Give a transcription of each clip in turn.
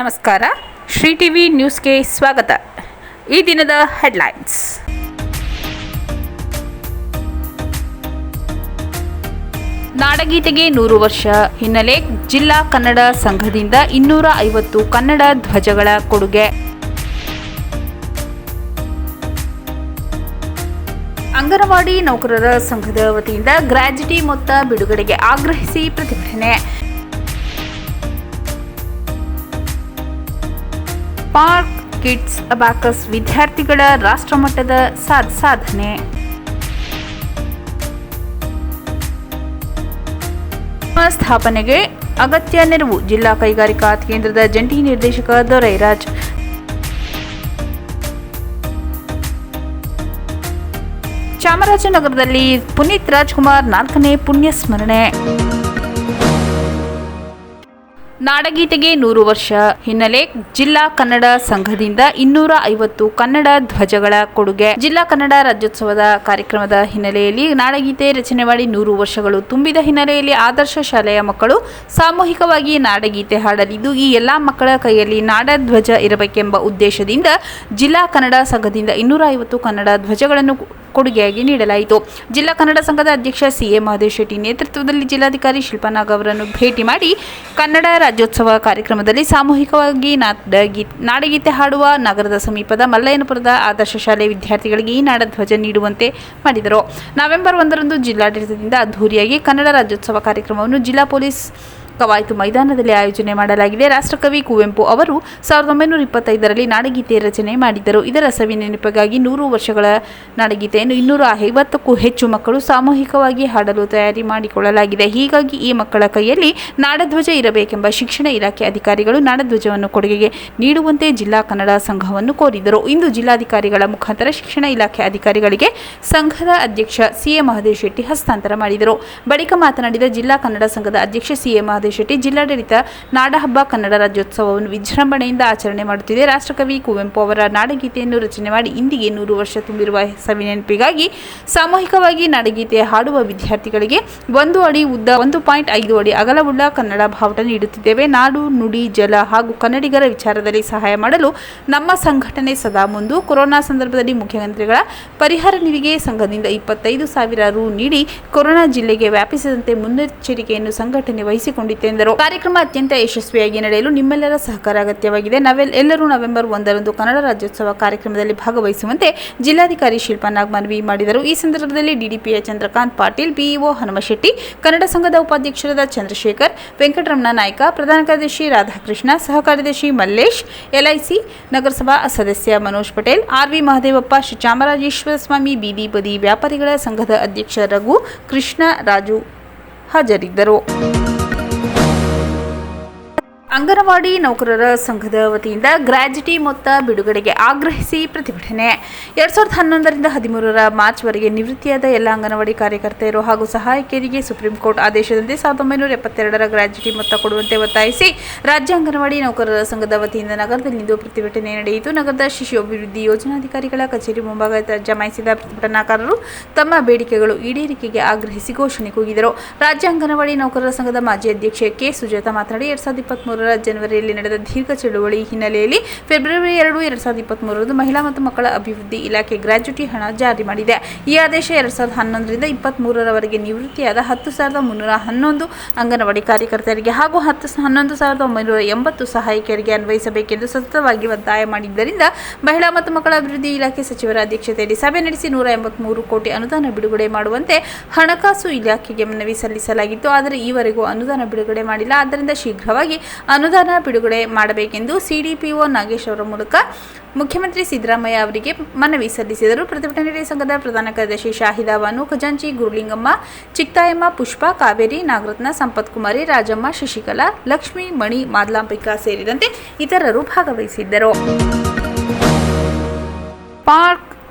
ನಮಸ್ಕಾರ. ಶ್ರೀ ಟಿವಿ ನ್ಯೂಸ್ಗೆ ಸ್ವಾಗತ. ಈ ದಿನದ ಹೆಡ್ಲೈನ್ಸ್. ನಾಡಗೀತೆಗೆ ನೂರು ವರ್ಷ ಹಿನ್ನೆಲೆ ಜಿಲ್ಲಾ ಕನ್ನಡ ಸಂಘದಿಂದ ಇನ್ನೂರ ಐವತ್ತು ಕನ್ನಡ ಧ್ವಜಗಳ ಕೊಡುಗೆ. ಅಂಗನವಾಡಿ ನೌಕರರ ಸಂಘದ ವತಿಯಿಂದ ಗ್ರಾಜ್ಯುಟಿ ಮೊತ್ತ ಬಿಡುಗಡೆಗೆ ಆಗ್ರಹಿಸಿ ಪ್ರತಿಭಟನೆ. ಪಾರ್ಕ್ ಕಿಡ್ಸ್ ಅಬಾಕಸ್ ವಿದ್ಯಾರ್ಥಿಗಳ ರಾಷ್ಟ್ರಮಟ್ಟದ ಸಾಧ್ ಸಾಧನೆ. ಸ್ಥಾಪನೆಗೆ ಅಗತ್ಯ ನೆರವು ಜಿಲ್ಲಾ ಕೈಗಾರಿಕಾ ಕೇಂದ್ರದ ಜಂಟಿ ನಿರ್ದೇಶಕ ದೊರೈರಾಜ್. ಚಾಮರಾಜನಗರದಲ್ಲಿ ಪುನೀತ್ ರಾಜ್ಕುಮಾರ್ ನಾಲ್ಕನೇ ಪುಣ್ಯ ಸ್ಮರಣೆ ನಾಡಗೀತೆಗೆ ನೂರು ವರ್ಷ ಹಿನ್ನೆಲೆ ಜಿಲ್ಲಾ ಕನ್ನಡ ಸಂಘದಿಂದ ಇನ್ನೂರ ಐವತ್ತು ಕನ್ನಡ ಧ್ವಜಗಳ ಕೊಡುಗೆ. ಜಿಲ್ಲಾ ಕನ್ನಡ ರಾಜ್ಯೋತ್ಸವದ ಕಾರ್ಯಕ್ರಮದ ಹಿನ್ನೆಲೆಯಲ್ಲಿ ನಾಡಗೀತೆ ರಚನೆ ಮಾಡಿ ನೂರು ವರ್ಷಗಳು ತುಂಬಿದ ಹಿನ್ನೆಲೆಯಲ್ಲಿ ಆದರ್ಶ ಶಾಲೆಯ ಮಕ್ಕಳು ಸಾಮೂಹಿಕವಾಗಿ ನಾಡಗೀತೆ ಹಾಡಲಿದ್ದು, ಈ ಎಲ್ಲಾ ಮಕ್ಕಳ ಕೈಯಲ್ಲಿ ನಾಡಧ್ವಜ ಇರಬೇಕೆಂಬ ಉದ್ದೇಶದಿಂದ ಜಿಲ್ಲಾ ಕನ್ನಡ ಸಂಘದಿಂದ ಇನ್ನೂರ ಐವತ್ತು ಕನ್ನಡ ಧ್ವಜಗಳನ್ನು ಕೊಡುಗೆಯಾಗಿ ನೀಡಲಾಯಿತು. ಜಿಲ್ಲಾ ಕನ್ನಡ ಸಂಘದ ಅಧ್ಯಕ್ಷ ಸಿಎ ಮಹದೇವ್ ಶೆಟ್ಟಿ ನೇತೃತ್ವದಲ್ಲಿ ಜಿಲ್ಲಾಧಿಕಾರಿ ಶಿಲ್ಪಾನಾಗ್ ಅವರನ್ನು ಭೇಟಿ ಮಾಡಿ ಕನ್ನಡ ರಾಜ್ಯೋತ್ಸವ ಕಾರ್ಯಕ್ರಮದಲ್ಲಿ ಸಾಮೂಹಿಕವಾಗಿ ನಾಡಗೀ, ನಾಡಗೀತೆ ಹಾಡುವ ನಗರದ ಸಮೀಪದ ಮಲ್ಲಯ್ಯನಪುರದ ಆದರ್ಶ ಶಾಲೆ ವಿದ್ಯಾರ್ಥಿಗಳಿಗೆ ಈ ನಾಡಧ್ವಜ ನೀಡುವಂತೆ ಮಾಡಿದರು. ನವೆಂಬರ್ ಒಂದರಂದು ಜಿಲ್ಲಾಡಳಿತದಿಂದ ಅದ್ದೂರಿಯಾಗಿ ಕನ್ನಡ ರಾಜ್ಯೋತ್ಸವ ಕಾರ್ಯಕ್ರಮವನ್ನು ಜಿಲ್ಲಾ ಪೊಲೀಸ್ ಕವಾಯತು ಮೈದಾನದಲ್ಲಿ ಆಯೋಜನೆ ಮಾಡಲಾಗಿದೆ. ರಾಷ್ಟ್ರಕವಿ ಕುವೆಂಪು ಅವರು ಸಾವಿರದ ಒಂಬೈನೂರ ಇಪ್ಪತ್ತೈದರಲ್ಲಿ ನಾಡಗೀತೆ ರಚನೆ ಮಾಡಿದ್ದರು. ಇದರ ಸವಿ ನೆನಪಿಗಾಗಿ ನೂರು ವರ್ಷಗಳ ನಾಡಗೀತೆಯನ್ನು ಇನ್ನೂರ ಐವತ್ತಕ್ಕೂ ಹೆಚ್ಚು ಮಕ್ಕಳು ಸಾಮೂಹಿಕವಾಗಿ ಹಾಡಲು ತಯಾರಿ ಮಾಡಿಕೊಳ್ಳಲಾಗಿದೆ. ಹೀಗಾಗಿ ಈ ಮಕ್ಕಳ ಕೈಯಲ್ಲಿ ನಾಡಧ್ವಜ ಇರಬೇಕೆಂಬ ಶಿಕ್ಷಣ ಇಲಾಖೆ ಅಧಿಕಾರಿಗಳು ನಾಡಧ್ವಜವನ್ನು ಕೊಡುಗೆಗೆ ನೀಡುವಂತೆ ಜಿಲ್ಲಾ ಕನ್ನಡ ಸಂಘವನ್ನು ಕೋರಿದರು. ಇಂದು ಜಿಲ್ಲಾಧಿಕಾರಿಗಳ ಮುಖಾಂತರ ಶಿಕ್ಷಣ ಇಲಾಖೆ ಅಧಿಕಾರಿಗಳಿಗೆ ಸಂಘದ ಅಧ್ಯಕ್ಷ ಸಿಎ ಮಹದೇಶ್ ಶೆಟ್ಟಿ ಹಸ್ತಾಂತರ ಮಾಡಿದರು. ಬಳಿಕ ಮಾತನಾಡಿದ ಜಿಲ್ಲಾ ಕನ್ನಡ ಸಂಘದ ಅಧ್ಯಕ್ಷ ಸಿಎ ಮಹದೇವ್ ಶೆಟ್ಟಿ, ಜಿಲ್ಲಾಡಳಿತ ನಾಡಹಬ್ಬ ಕನ್ನಡ ರಾಜ್ಯೋತ್ಸವವನ್ನು ವಿಜೃಂಭಣೆಯಿಂದ ಆಚರಣೆ ಮಾಡುತ್ತಿದೆ. ರಾಷ್ಟ್ರಕವಿ ಕುವೆಂಪು ಅವರ ನಾಡಗೀತೆಯನ್ನು ರಚನೆ ಮಾಡಿ ಇಂದಿಗೆ ನೂರು ವರ್ಷ ತುಂಬಿರುವ ಸವಿ ನೆನಪಿಗಾಗಿ ಸಾಮೂಹಿಕವಾಗಿ ನಾಡಗೀತೆ ಹಾಡುವ ವಿದ್ಯಾರ್ಥಿಗಳಿಗೆ ಒಂದು ಅಡಿ ಉದ್ದ, ಒಂದು ಪಾಯಿಂಟ್ ಐದು ಅಡಿ ಅಗಲವುಳ್ಳ ಕನ್ನಡ ಭಾವಟ ನೀಡುತ್ತಿದ್ದೇವೆ. ನಾಡು, ನುಡಿ, ಜಲ ಹಾಗೂ ಕನ್ನಡಿಗರ ವಿಚಾರದಲ್ಲಿ ಸಹಾಯ ಮಾಡಲು ನಮ್ಮ ಸಂಘಟನೆ ಸದಾ ಮುಂದು. ಕೊರೋನಾ ಸಂದರ್ಭದಲ್ಲಿ ಮುಖ್ಯಮಂತ್ರಿಗಳ ಪರಿಹಾರ ನಿಧಿಗೆ ಸಂಘದಿಂದ ಇಪ್ಪತ್ತೈದು ಸಾವಿರ ರು ನೀಡಿ ಕೊರೋನಾ ಜಿಲ್ಲೆಗೆ ವ್ಯಾಪಿಸದಂತೆ ಮುನ್ನೆಚ್ಚರಿಕೆಯನ್ನು ಸಂಘಟನೆ ವಹಿಸಿಕೊಂಡಿತ್ತೆಂದರು ಕಾರ್ಯಕ್ರಮ ಅತ್ಯಂತ ಯಶಸ್ವಿಯಾಗಿ ನಡೆಯಲು ನಿಮ್ಮೆಲ್ಲರ ಸಹಕಾರ ಅಗತ್ಯವಾಗಿದೆ. ನಾವೆಲ್, ಎಲ್ಲರೂ ನವೆಂಬರ್ ಒಂದರಂದು ಕನ್ನಡ ರಾಜ್ಯೋತ್ಸವ ಕಾರ್ಯಕ್ರಮದಲ್ಲಿ ಭಾಗವಹಿಸುವಂತೆ ಜಿಲ್ಲಾಧಿಕಾರಿ ಶಿಲ್ಪಾನಾಗ್ ಮನವಿ ಮಾಡಿದರು. ಈ ಸಂದರ್ಭದಲ್ಲಿ ಡಿಡಿಪಿಯ ಚಂದ್ರಕಾಂತ್ ಪಾಟೀಲ್, ಬಿಇಒ ಹನುಮಶೆಟ್ಟಿ, ಕನ್ನಡ ಸಂಘದ ಉಪಾಧ್ಯಕ್ಷರಾದ ಚಂದ್ರಶೇಖರ್, ವೆಂಕಟರಮಣ ನಾಯ್ಕ, ಪ್ರಧಾನ ಕಾರ್ಯದರ್ಶಿ ರಾಧಾಕೃಷ್ಣ ಸಹ ಕಾರ್ಯದರ್ಶಿ ಮಲ್ಲೇಶ್, ಎಲ್ಐಸಿ ನಗರಸಭಾ ಸದಸ್ಯ ಮನೋಜ್ ಪಟೇಲ್ ಆರ್ವಿ ಮಹದೇವಪ್ಪ, ಶ್ರೀ ಚಾಮರಾಜೇಶ್ವರ ಸ್ವಾಮಿ, ಬೀದಿ ಬದಿ ವ್ಯಾಪಾರಿಗಳ ಸಂಘದ ಅಧ್ಯಕ್ಷ ರಘು ಕೃಷ್ಣ ರಾಜು ಹಾಜರಿದ್ದರು. ಅಂಗನವಾಡಿ ನೌಕರರ ಸಂಘದ ವತಿಯಿಂದ ಗ್ರಾಜ್ಯುಟಿ ಮೊತ್ತ ಬಿಡುಗಡೆಗೆ ಆಗ್ರಹಿಸಿ ಪ್ರತಿಭಟನೆ. ಎರಡ್ ಸಾವಿರದ ಹನ್ನೊಂದರಿಂದ ಹದಿಮೂರರ ಮಾರ್ಚ್ವರೆಗೆ ನಿವೃತ್ತಿಯಾದ ಎಲ್ಲ ಅಂಗನವಾಡಿ ಕಾರ್ಯಕರ್ತೆಯರು ಹಾಗೂ ಸಹಾಯಕಿಯರಿಗೆ ಸುಪ್ರೀಂ ಕೋರ್ಟ್ ಆದೇಶದಂತೆ ಸಾವಿರದ ಒಂಬೈನೂರ ಎಪ್ಪತ್ತೆರಡರ ಗ್ರಾಜ್ಯುಟಿ ಮೊತ್ತ ಕೊಡುವಂತೆ ಒತ್ತಾಯಿಸಿ ರಾಜ್ಯ ಅಂಗನವಾಡಿ ನೌಕರರ ಸಂಘದ ವತಿಯಿಂದ ನಗರದಲ್ಲಿಂದು ಪ್ರತಿಭಟನೆ ನಡೆಯಿತು. ನಗರದ ಶಿಶು ಅಭಿವೃದ್ಧಿ ಯೋಜನಾಧಿಕಾರಿಗಳ ಕಚೇರಿ ಮುಂಭಾಗ ಜಮಾಯಿಸಿದ ಪ್ರತಿಭಟನಾಕಾರರು ತಮ್ಮ ಬೇಡಿಕೆಗಳು ಈಡೇರಿಕೆಗೆ ಆಗ್ರಹಿಸಿ ಘೋಷಣೆ ಕೂಗಿದರು. ರಾಜ್ಯ ಅಂಗನವಾಡಿ ನೌಕರರ ಸಂಘದ ಮಾಜಿ ಅಧ್ಯಕ್ಷೆ ಕೆ. ಸುಜಾತ ಮಾತನಾಡಿ, ಎರಡ್ ಸಾವಿರದ ಇಪ್ಪತ್ಮೂರರ ಜನವರಿಯಲ್ಲಿ ನಡೆದ ದೀರ್ಘ ಚಳುವಳಿ ಹಿನ್ನೆಲೆಯಲ್ಲಿ ಫೆಬ್ರವರಿ ಎರಡು, ಎರಡ್ ಸಾವಿರದ ಇಪ್ಪತ್ಮೂರರಂದು ಮಹಿಳಾ ಮತ್ತು ಮಕ್ಕಳ ಅಭಿವೃದ್ಧಿ ಇಲಾಖೆ ಗ್ರಾಜ್ಯುಟಿ ಹಣ ಜಾರಿ ಮಾಡಿದೆ. ಈ ಆದೇಶ ಎರಡ್ ಸಾವಿರದ ಹನ್ನೊಂದರಿಂದ ಇಪ್ಪತ್ಮೂರರವರೆಗೆ ನಿವೃತ್ತಿಯಾದ ಹತ್ತು ಸಾವಿರದ ಮುನ್ನೂರ ಹನ್ನೊಂದು ಅಂಗನವಾಡಿ ಕಾರ್ಯಕರ್ತರಿಗೆ ಹಾಗೂ ಹತ್ತು ಹನ್ನೊಂದು ಸಾವಿರದ ಒಂಬೈನೂರ ಎಂಬತ್ತು ಸಹಾಯಕಿಯರಿಗೆ ಅನ್ವಯಿಸಬೇಕೆಂದು ಸತತವಾಗಿ ಒತ್ತಾಯ ಮಾಡಿದ್ದರಿಂದ ಮಹಿಳಾ ಮತ್ತು ಮಕ್ಕಳ ಅಭಿವೃದ್ಧಿ ಇಲಾಖೆ ಸಚಿವರ ಅಧ್ಯಕ್ಷತೆಯಲ್ಲಿ ಸಭೆ ನಡೆಸಿ ನೂರ ಎಂಬತ್ಮೂರು ಕೋಟಿ ಅನುದಾನ ಬಿಡುಗಡೆ ಮಾಡುವಂತೆ ಹಣಕಾಸು ಇಲಾಖೆಗೆ ಮನವಿ ಸಲ್ಲಿಸಲಾಗಿತ್ತು. ಆದರೆ ಈವರೆಗೂ ಅನುದಾನ ಬಿಡುಗಡೆ ಮಾಡಿಲ್ಲ. ಆದ್ದರಿಂದ ಶೀಘ್ರವಾಗಿ ಅನುದಾನ ಬಿಡುಗಡೆ ಮಾಡಬೇಕೆಂದು ಸಿಡಿಪಿಒ ನಾಗೇಶ್ ಅವರ ಮೂಲಕ ಮುಖ್ಯಮಂತ್ರಿ ಸಿದ್ದರಾಮಯ್ಯ ಅವರಿಗೆ ಮನವಿ ಸಲ್ಲಿಸಿದರು. ಪ್ರತಿಭಟನೆ ಸಂಘದ ಪ್ರಧಾನ ಕಾರ್ಯದರ್ಶಿ ಶಾಹಿದಾ ಬಾನು ಖಜಾಂಚಿ, ಗುರುಲಿಂಗಮ್ಮ, ಚಿಕ್ತಾಯಮ್ಮ, ಪುಷ್ಪ, ಕಾವೇರಿ, ನಾಗರತ್ನ, ಸಂಪತ್ ಕುಮಾರಿ, ರಾಜಮ್ಮ, ಶಶಿಕಲಾ ಲಕ್ಷ್ಮಿ ಮಣಿ ಮಾದ್ಲಾಂಬಿಕಾ ಸೇರಿದಂತೆ ಇತರರು ಭಾಗವಹಿಸಿದ್ದರು.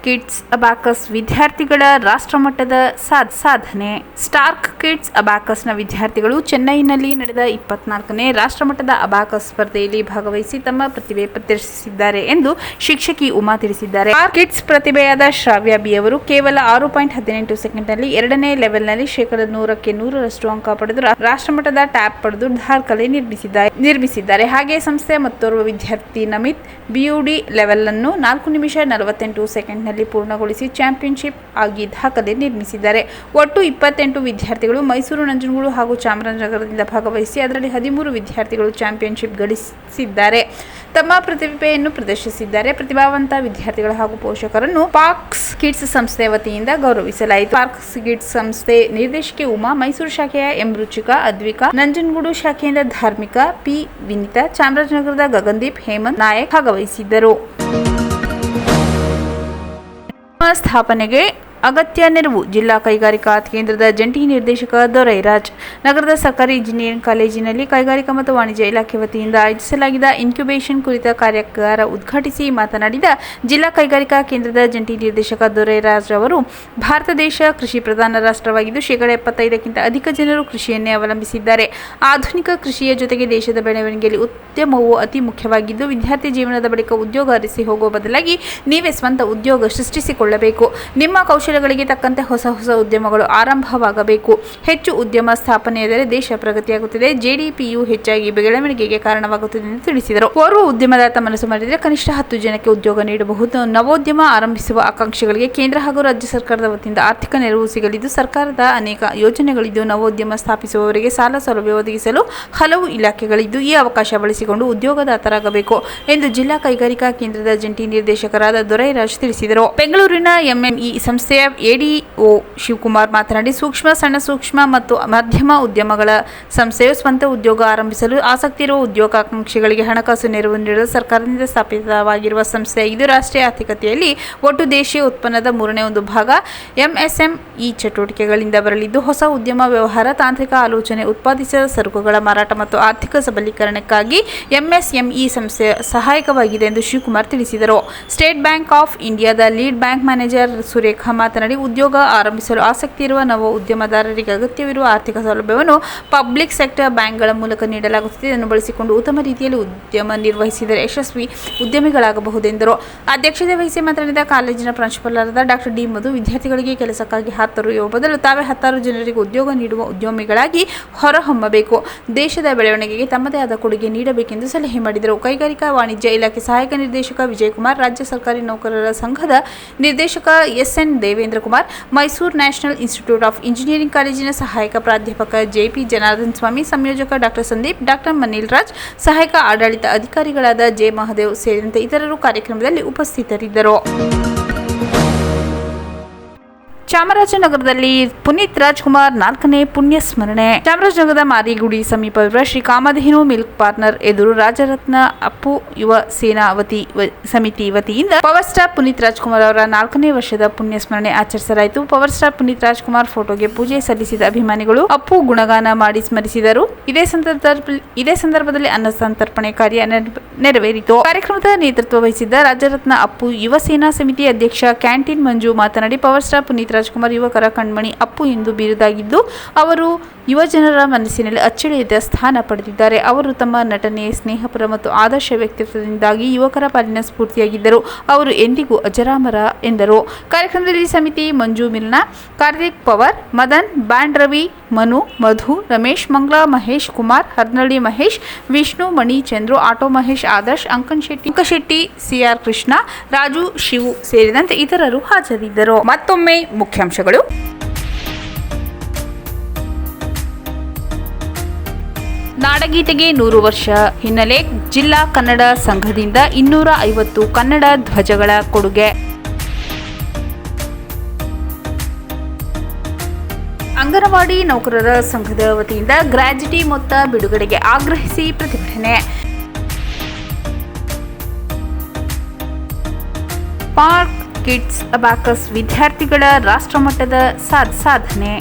ಕಿಡ್ಸ್ ಅಬಾಕಸ್ ವಿದ್ಯಾರ್ಥಿಗಳ ರಾಷ್ಟ್ರಮಟ್ಟದ ಸಾಧ್ ಸಾಧನೆ. ಸ್ಟಾರ್ಕ್ ಕಿಡ್ಸ್ ಅಬಾಕಸ್ನ ವಿದ್ಯಾರ್ಥಿಗಳು ಚೆನ್ನೈನಲ್ಲಿ ನಡೆದ ಇಪ್ಪತ್ನಾಲ್ಕನೇ ರಾಷ್ಟ್ರಮಟ್ಟದ ಅಬಾಕಸ್ ಸ್ಪರ್ಧೆಯಲ್ಲಿ ಭಾಗವಹಿಸಿ ತಮ್ಮ ಪ್ರತಿಭೆ ಪ್ರದರ್ಶಿಸಿದ್ದಾರೆ ಎಂದು ಶಿಕ್ಷಕಿ ಉಮಾ ತಿಳಿಸಿದ್ದಾರೆ. ಕಿಡ್ಸ್ ಪ್ರತಿಭೆಯಾದ ಶ್ರಾವ್ಯ ಬಿ ಅವರು ಕೇವಲ ಆರು ಪಾಯಿಂಟ್ ಹದಿನೆಂಟು ಸೆಕೆಂಡ್ನಲ್ಲಿ ಎರಡನೇ ಲೆವೆಲ್ನಲ್ಲಿ ಶೇಕಡ ನೂರಕ್ಕೆ ನೂರರಷ್ಟು ಅಂಕ ಪಡೆದು ರಾಷ್ಟ್ರಮಟ್ಟದ ಟ್ಯಾಪ್ ಪಡೆದು ದಾಖಲೆ ನಿರ್ಮಿಸಿದ್ದಾರೆ ನಿರ್ಮಿಸಿದ್ದಾರೆ. ಹಾಗೆ ಸಂಸ್ಥೆ ಮತ್ತೋರ್ವ ವಿದ್ಯಾರ್ಥಿ ನಮಿತ್ ಬಿಯುಡಿ ಲೆವೆಲ್ ಅನ್ನು ನಾಲ್ಕು ನಿಮಿಷ ನಲವತ್ತೆಂಟು ಸೆಕೆಂಡ್ನಲ್ಲಿ ಪೂರ್ಣಗೊಳಿಸಿ ಚಾಂಪಿಯನ್ಶಿಪ್ ಆಗಿ ದಾಖಲೆ ನಿರ್ಮಿಸಿದ್ದಾರೆ. ಒಟ್ಟು ಇಪ್ಪತ್ತೆಂಟು ವಿದ್ಯಾರ್ಥಿಗಳು ಮೈಸೂರು ನಂಜನಗೂಡು ಹಾಗೂ ಚಾಮರಾಜನಗರದಿಂದ ಭಾಗವಹಿಸಿ ಅದರಲ್ಲಿ ಹದಿಮೂರು ವಿದ್ಯಾರ್ಥಿಗಳು ಚಾಂಪಿಯನ್ಶಿಪ್ ಗಳಿಸಿದ್ದಾರೆ. ತಮ್ಮ ಪ್ರತಿಭೆಯನ್ನು ಪ್ರದರ್ಶಿಸಿದ್ದಾರೆ. ಪ್ರತಿಭಾವಂತ ವಿದ್ಯಾರ್ಥಿಗಳು ಹಾಗೂ ಪೋಷಕರನ್ನು ಪಾರ್ಕ್ಸ್ ಕಿಡ್ಸ್ ಸಂಸ್ಥೆ ವತಿಯಿಂದ ಗೌರವಿಸಲಾಯಿತು. ಪಾರ್ಕ್ಸ್ ಕಿಡ್ಸ್ ಸಂಸ್ಥೆ ನಿರ್ದೇಶಕಿ ಉಮಾ, ಮೈಸೂರು ಶಾಖೆಯ ಎಂ ರುಚಿಕಾ, ಅದ್ವಿಕಾ, ನಂಜನಗೂಡು ಶಾಖೆಯಿಂದ ಧಾರ್ಮಿಕ, ಪಿ ವಿನಿತಾ, ಚಾಮರಾಜನಗರದ ಗಗನ್ದೀಪ್, ಹೇಮಂತ್ ನಾಯಕ್ ಭಾಗವಹಿಸಿದ್ದರು. ಸ್ಥಾಪನೆಗೆ ಅಗತ್ಯ ನೆರವು ಜಿಲ್ಲಾ ಕೈಗಾರಿಕಾ ಕೇಂದ್ರದ ಜಂಟಿ ನಿರ್ದೇಶಕ ದೊರೈರಾಜ್. ನಗರದ ಸರ್ಕಾರಿ ಇಂಜಿನಿಯರಿಂಗ್ ಕಾಲೇಜಿನಲ್ಲಿ ಕೈಗಾರಿಕಾ ಮತ್ತು ವಾಣಿಜ್ಯ ಇಲಾಖೆ ವತಿಯಿಂದ ಆಯೋಜಿಸಲಾಗಿದ್ದ ಇನ್ಕ್ಯುಬೇಷನ್ ಕುರಿತ ಕಾರ್ಯಾಗಾರ ಉದ್ಘಾಟಿಸಿ ಮಾತನಾಡಿದ ಜಿಲ್ಲಾ ಕೈಗಾರಿಕಾ ಕೇಂದ್ರದ ಜಂಟಿ ನಿರ್ದೇಶಕ ದೊರೈರಾಜ್ ಅವರು, ಭಾರತ ದೇಶ ಕೃಷಿ ಪ್ರಧಾನ ರಾಷ್ಟ್ರವಾಗಿದ್ದು ಶೇಕಡ ಎಪ್ಪತ್ತೈದಕ್ಕಿಂತ ಅಧಿಕ ಜನರು ಕೃಷಿಯನ್ನೇ ಅವಲಂಬಿಸಿದ್ದಾರೆ. ಆಧುನಿಕ ಕೃಷಿಯ ಜೊತೆಗೆ ದೇಶದ ಬೆಳವಣಿಗೆಯಲ್ಲಿ ಉದ್ಯಮವು ಅತಿ ಮುಖ್ಯವಾಗಿದ್ದು, ವಿದ್ಯಾರ್ಥಿ ಜೀವನದ ಬಳಿಕ ಉದ್ಯೋಗ ಅರಿಸಿ ಹೋಗುವ ಬದಲಾಗಿ ನೀವೇ ಸ್ವಂತ ಉದ್ಯೋಗ ಸೃಷ್ಟಿಸಿಕೊಳ್ಳಬೇಕು. ನಿಮ್ಮ ಕೌಶಲ್ಯಗಳಿಗೆ ತಕ್ಕಂತೆ ಹೊಸ ಹೊಸ ಉದ್ಯಮಗಳು ಆರಂಭವಾಗಬೇಕು. ಹೆಚ್ಚು ಉದ್ಯಮ ಸ್ಥಾಪನೆಯಾದರೆ ದೇಶ ಪ್ರಗತಿಯಾಗುತ್ತದೆ. ಜೆಡಿಪಿಯು ಹೆಚ್ಚಾಗಿ ಬೆಳವಣಿಗೆಗೆ ಕಾರಣವಾಗುತ್ತದೆ ಎಂದು ತಿಳಿಸಿದರು. ಓರ್ವ ಉದ್ಯಮದಾತ ಮನಸ್ಸು ಮಾಡಿದರೆ ಕನಿಷ್ಠ ಹತ್ತು ಜನಕ್ಕೆ ಉದ್ಯೋಗ ನೀಡಬಹುದು. ನವೋದ್ಯಮ ಆರಂಭಿಸುವ ಆಕಾಂಕ್ಷಿಗಳಿಗೆ ಕೇಂದ್ರ ಹಾಗೂ ರಾಜ್ಯ ಸರ್ಕಾರದ ವತಿಯಿಂದ ಆರ್ಥಿಕ ನೆರವು ಸಿಗಲಿದ್ದು, ಸರ್ಕಾರದ ಅನೇಕ ಯೋಜನೆಗಳಿದ್ದು ನವೋದ್ಯಮ ಸ್ಥಾಪಿಸುವವರಿಗೆ ಸಾಲ ಸೌಲಭ್ಯ ಒದಗಿಸಲು ಹಲವು ಇಲಾಖೆಗಳಿದ್ದು ಈ ಅವಕಾಶ ಬಳಸಿಕೊಂಡು ಉದ್ಯೋಗದಾತರಾಗಬೇಕು ಎಂದು ಜಿಲ್ಲಾ ಕೈಗಾರಿಕಾ ಕೇಂದ್ರದ ಜಂಟಿ ನಿರ್ದೇಶಕರಾದ ದೊರೈರಾಜ್ ತಿಳಿಸಿದರು. ಬೆಂಗಳೂರಿನ ಎಂಎಂಇ ಸಂಸ್ಥೆಯ ಎಡಿಒ ಶಿವಕುಮಾರ್ ಮಾತನಾಡಿ, ಸೂಕ್ಷ್ಮ, ಸಣ್ಣ ಸೂಕ್ಷ್ಮ ಮತ್ತು ಮಧ್ಯಮ ಉದ್ಯಮಗಳ ಸಂಸ್ಥೆಯು ಸ್ವಂತ ಉದ್ಯೋಗ ಆರಂಭಿಸಲು ಆಸಕ್ತಿ ಇರುವ ಉದ್ಯೋಗಾಕಾಂಕ್ಷಿಗಳಿಗೆ ಹಣಕಾಸು ನೆರವು ನೀಡಲು ಸರ್ಕಾರದಿಂದ ಸ್ಥಾಪಿತವಾಗಿರುವ ಸಂಸ್ಥೆ. ಇದು ರಾಷ್ಟ್ರೀಯ ಆರ್ಥಿಕತೆಯಲ್ಲಿ ಒಟ್ಟು ದೇಶೀಯ ಉತ್ಪನ್ನದ ಮೂರನೇ ಒಂದು ಭಾಗ. ಎಂಎಸ್ಎಂಇ ಚಟುವಟಿಕೆಗಳಿಂದ ಬರಲಿದ್ದು, ಹೊಸ ಉದ್ಯಮ ವ್ಯವಹಾರ, ತಾಂತ್ರಿಕ ಆಲೋಚನೆ, ಉತ್ಪಾದಿಸಿದ ಸರಕುಗಳ ಮಾರಾಟ ಮತ್ತು ಆರ್ಥಿಕ ಸಬಲೀಕರಣಕ್ಕಾಗಿ ಎಂಎಸ್ಎಂಇ ಸಂಸ್ಥೆ ಸಹಾಯಕವಾಗಿದೆ ಎಂದು ಶಿವಕುಮಾರ್ ತಿಳಿಸಿದರು. ಸ್ಟೇಟ್ ಬ್ಯಾಂಕ್ ಆಫ್ ಇಂಡಿಯಾದ ಲೀಡ್ ಬ್ಯಾಂಕ್ ಮ್ಯಾನೇಜರ್ ಸುರೇಖಾ ಮಾತನಾಡಿ, ಉದ್ಯೋಗ ಆರಂಭಿಸಲು ಆಸಕ್ತಿ ಇರುವ ನವ ಉದ್ಯಮದಾರರಿಗೆ ಅಗತ್ಯವಿರುವ ಆರ್ಥಿಕ ಸೌಲಭ್ಯವನ್ನು ಪಬ್ಲಿಕ್ ಸೆಕ್ಟರ್ ಬ್ಯಾಂಕ್ಗಳ ಮೂಲಕ ನೀಡಲಾಗುತ್ತಿದೆ. ಇದನ್ನು ಬಳಸಿಕೊಂಡು ಉತ್ತಮ ರೀತಿಯಲ್ಲಿ ಉದ್ಯಮ ನಿರ್ವಹಿಸಿದರೆ ಯಶಸ್ವಿ ಉದ್ಯಮಿಗಳಾಗಬಹುದೆಂದರು. ಅಧ್ಯಕ್ಷತೆ ವಹಿಸಿ ಮಾತನಾಡಿದ ಕಾಲೇಜಿನ ಪ್ರಾಂಶುಪಾಲರಾದ ಡಾಕ್ಟರ್ ಡಿ. ಮಧು, ವಿದ್ಯಾರ್ಥಿಗಳಿಗೆ ಕೆಲಸಕ್ಕಾಗಿ ಹಾತೊರೆಯುವ ಬದಲು ತಾವೇ ಹತ್ತಾರು ಜನರಿಗೆ ಉದ್ಯೋಗ ನೀಡುವ ಉದ್ಯಮಿಗಳಾಗಿ ಹೊರಹೊಮ್ಮಬೇಕು. ದೇಶದ ಬೆಳವಣಿಗೆಗೆ ತಮ್ಮದೇ ಆದ ಕೊಡುಗೆ ನೀಡಬೇಕೆಂದು ಸಲಹೆ ಮಾಡಿದರು. ಕೈಗಾರಿಕಾ ವಾಣಿಜ್ಯ ಇಲಾಖೆ ಸಹಾಯಕ ನಿರ್ದೇಶಕ ವಿಜಯಕುಮಾರ್, ರಾಜ್ಯ ಸರ್ಕಾರಿ ನೌಕರರ ಸಂಘದ ನಿರ್ದೇಶಕ SN Devendra Kumar, Mysuru national institute of engineering ಕಾಲೇಜಿನ ಸಹಾಯಕ ಪ್ರಾಧ್ಯಾಪಕ ಜೆಪಿ ಜನಾರ್ದನ್ ಸ್ವಾಮಿ, ಸಂಯೋಜಕ ಡಾಕ್ಟರ್ ಸಂದೀಪ್ ಡಾಕ್ಟರ್ ಮನಿಲ್ ರಾಜ್ ಸಹಾಯಕ ಆಡಳಿತ ಅಧಿಕಾರಿಗಳಾದ ಜೆ ಮಹದೇವ್ ಸೇರಿದಂತೆ ಇತರರು ಕಾರ್ಯಕ್ರಮದಲ್ಲಿ ಉಪಸ್ಥಿತರಿದ್ದರು. ಚಾಮರಾಜನಗರದಲ್ಲಿ ಪುನೀತ್ ರಾಜ್ಕುಮಾರ್ ನಾಲ್ಕನೇ ಪುಣ್ಯ ಸ್ಮರಣೆ ಚಾಮರಾಜನಗರದ ಮಾರಿಗುಡಿ ಸಮೀಪವಿರುವ ಶ್ರೀ ಕಾಮಧೇನು ಮಿಲ್ಕ್ ಪಾರ್ಟ್ನರ್ ಎದುರು ರಾಜರತ್ನ ಅಪ್ಪು ಯುವ ಸೇನಾ ವತಿ ಸಮಿತಿ ವತಿಯಿಂದ ಪವರ್ ಸ್ಟಾರ್ ಪುನೀತ್ ರಾಜ್ಕುಮಾರ್ ಅವರ ನಾಲ್ಕನೇ ವರ್ಷದ ಪುಣ್ಯ ಸ್ಮರಣೆ ಆಚರಿಸಲಾಯಿತು. ಪವರ್ ಸ್ಟಾರ್ ಪುನೀತ್ ರಾಜ್ಕುಮಾರ್ ಫೋಟೋಗೆ ಪೂಜೆ ಸಲ್ಲಿಸಿದ ಅಭಿಮಾನಿಗಳು ಅಪ್ಪು ಗುಣಗಾನ ಮಾಡಿ ಸ್ಮರಿಸಿದರು. ಇದೇ ಸಂದರ್ಭದಲ್ಲಿ ಇದೇ ಸಂದರ್ಭದಲ್ಲಿ ಅನ್ನ ಸಂತರ್ಪಣೆ ಕಾರ್ಯ ನೆರವ್- ನೆರವೇರಿತು. ಕಾರ್ಯಕ್ರಮದ ನೇತೃತ್ವ ವಹಿಸಿದ್ದ ರಾಜರತ್ನ ಅಪ್ಪು ಯುವ ಸೇನಾ ಸಮಿತಿ ಅಧ್ಯಕ್ಷ ಕ್ಯಾಂಟೀನ್ ಮಂಜು ಮಾತನಾಡಿ, ಪವರ್ ಸ್ಟಾರ್ ಪುನೀತ್ ರಾಜ್ಕುಮಾರ್ ಯುವಕರ ಕಣ್ಮಣಿ ಅಪ್ಪು ಎಂದು ಬಿರುದಾಗಿದ್ದು, ಅವರು ಯುವ ಜನರ ಮನಸ್ಸಿನಲ್ಲಿ ಅಚ್ಚಳಿಯದ ಸ್ಥಾನ ಪಡೆದಿದ್ದಾರೆ. ಅವರು ತಮ್ಮ ನಟನೆ ಸ್ನೇಹಪರ ಮತ್ತು ಆದರ್ಶ ವ್ಯಕ್ತಿತ್ವದಿಂದಾಗಿ ಯುವಕರ ಪಾಲಿನ ಸ್ಫೂರ್ತಿಯಾಗಿದ್ದರು. ಅವರು ಎಂದಿಗೂ ಅಜರಾಮರ ಎಂದರು. ಕಾರ್ಯಕ್ರಮದಲ್ಲಿ ಸಮಿತಿ Manju Milna, Karthik power, Madan, band Ravi, Manu, Madhu, Ramesh, Mangla, Mahesh, Kumar, Harnalli Mahesh, Vishnu, Mani, Chandru, auto Mahesh, Adarsh Ankan Shetty Ankashetty CR Krishna, Raju, Shivu ಸೇರಿದಂತೆ ಇತರರು ಹಾಜರಿದ್ದರು. ಮತ್ತೊಮ್ಮೆ ಮುಖ್ಯಾಂಶಗಳು. ನಾಡಗೀತೆಗೆ ನೂರು ವರ್ಷ ಹಿನ್ನೆಲೆ ಜಿಲ್ಲಾ ಕನ್ನಡ ಸಂಘದಿಂದ ಇನ್ನೂರ ಐವತ್ತು ಕನ್ನಡ ಧ್ವಜಗಳ ಕೊಡುಗೆ. ಅಂಗನವಾಡಿ ನೌಕರರ ಸಂಘದ ವತಿಯಿಂದ ಗ್ರಾಜ್ಯುಟಿ ಮೊತ್ತ ಬಿಡುಗಡೆಗೆ ಆಗ್ರಹಿಸಿ ಪ್ರತಿಭಟನೆ. ಪಾರ್ಕ್ ಕಿಡ್ಸ್ ಅಬಾಕಸ್ ವಿದ್ಯಾರ್ಥಿಗಳ ರಾಷ್ಟ್ರಮಟ್ಟದ ಸಾಧ್ ಸಾಧನೆ.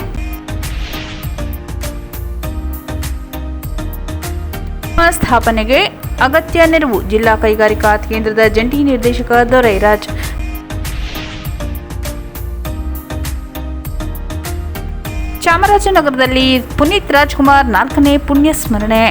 ಸ್ಥಾಪನೆಗೆ ಅಗತ್ಯ ನೆರವು ಜಿಲ್ಲಾ ಕೈಗಾರಿಕಾ ಕೇಂದ್ರದ ಜಂಟಿ ನಿರ್ದೇಶಕ ದೊರೈರಾಜ್. ಚಾಮರಾಜನಗರದಲ್ಲಿ ಪುನೀತ್ ರಾಜ್ಕುಮಾರ್ ನಾಲ್ಕನೇ ಪುಣ್ಯ ಸ್ಮರಣೆ